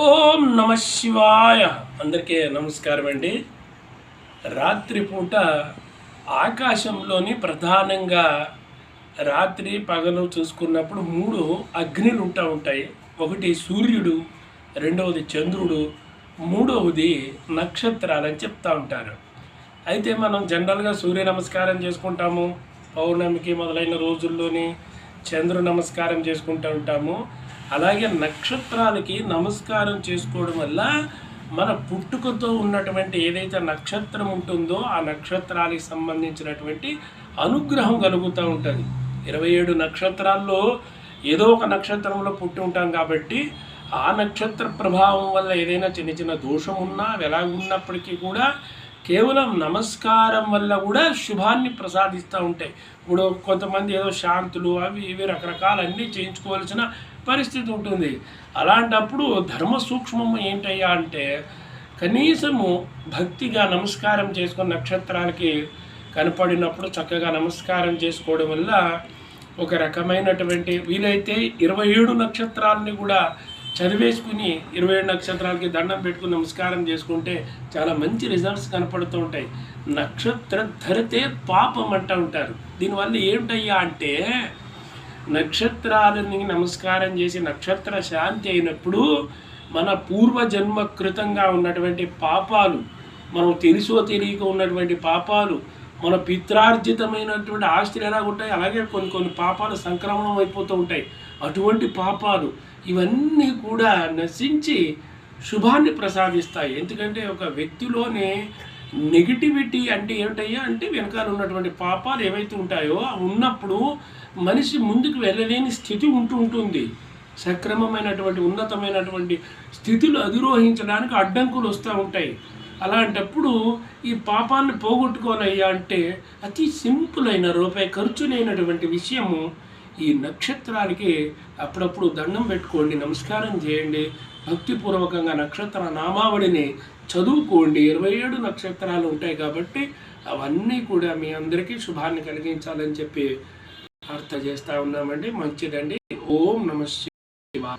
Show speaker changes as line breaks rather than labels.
ఓం నమ శివాయ. అందరికీ నమస్కారం అండి. రాత్రిపూట ఆకాశంలోని ప్రధానంగా రాత్రి పగలు చూసుకున్నప్పుడు మూడు అగ్నిలు ఉంటా ఉంటాయి. ఒకటి సూర్యుడు రెండవది చంద్రుడు మూడవది నక్షత్రాలని చెప్తా ఉంటారు. అయితే మనం జనరల్గా సూర్య నమస్కారం చేసుకుంటాము. పౌర్ణమికి మొదలైన రోజుల్లోని చంద్రు నమస్కారం చేసుకుంటూ ఉంటాము. అలాగే నక్షత్రాలకి నమస్కారం చేసుకోవడం వల్ల మన పుట్టుకతో ఉన్నటువంటి ఏదైతే నక్షత్రం ఉంటుందో ఆ నక్షత్రానికి సంబంధించినటువంటి అనుగ్రహం కలుగుతూ ఉంటుంది. ఇరవై ఏడు నక్షత్రాల్లో ఏదో ఒక నక్షత్రంలో పుట్టి ఉంటాం కాబట్టి ఆ నక్షత్ర ప్రభావం వల్ల ఏదైనా చిన్న చిన్న దోషం ఉన్నా ఎలా ఉన్నప్పటికీ కూడా కేవలం నమస్కారం వల్ల కూడా శుభాన్ని ప్రసాదిస్తూ ఉంటాయి. ఇప్పుడు కొంతమంది ఏదో శాంతులు అవి ఇవి రకరకాల అన్నీ చేయించుకోవాల్సిన పరిస్థితి ఉంటుంది. అలాంటప్పుడు ధర్మ సూక్ష్మం ఏంటయ్యా అంటే కనీసము భక్తిగా నమస్కారం చేసుకున్న నక్షత్రాలకి కనపడినప్పుడు చక్కగా నమస్కారం చేసుకోవడం వల్ల ఒక రకమైనటువంటి వీలైతే ఇరవై ఏడు నక్షత్రాలని కూడా చదివేసుకుని ఇరవై ఏడు నక్షత్రాలకి దండం పెట్టుకుని నమస్కారం చేసుకుంటే చాలా మంచి రిజల్ట్స్ కనపడుతూ ఉంటాయి. నక్షత్ర ధరితే పాపం అంటూ ఉంటారు. దీనివల్ల ఏమిటయ్యా అంటే నక్షత్రాలని నమస్కారం చేసి నక్షత్ర శాంతి అయినప్పుడు మన పూర్వజన్మ కృతంగా ఉన్నటువంటి పాపాలు మనం తెలుసో తెలియక ఉన్నటువంటి పాపాలు మన పిత్రార్జితమైనటువంటి ఆస్తులు ఎలా ఉంటాయి? అలాగే కొన్ని కొన్ని పాపాలు సంక్రమణం అయిపోతూ ఉంటాయి. అటువంటి పాపాలు ఇవన్నీ కూడా నశించి శుభాన్ని ప్రసాదిస్తాయి. ఎందుకంటే ఒక వ్యక్తిలోనే నెగిటివిటీ అంటే ఏమిటయ్యా? అంటే వెనకాల ఉన్నటువంటి పాపాలు ఏవైతే ఉంటాయో ఉన్నప్పుడు మనిషి ముందుకు వెళ్ళలేని స్థితి ఉంటూ ఉంటుంది. సక్రమమైనటువంటి ఉన్నతమైనటువంటి స్థితులు అధిరోహించడానికి అడ్డంకులు వస్తూ ఉంటాయి. అలాంటప్పుడు ఈ పాపాన్ని పోగొట్టుకోనయ్యా అంటే అతి సింపుల్ అయిన రూపాయి ఖర్చు లేనటువంటి విషయము ఈ నక్షత్రానికి అప్పుడప్పుడు దండం పెట్టుకోండి నమస్కారం చేయండి భక్తిపూర్వకంగా నక్షత్ర నామావళిని చదువుకోండి. ఇరవై ఏడు నక్షత్రాలు ఉంటాయి కాబట్టి అవన్నీ కూడా మీ అందరికీ శుభాన్ని కలిగించాలని చెప్పి ప్రార్థన చేస్తూ ఉన్నామండి. మంచిదండి. ఓం నమ శివ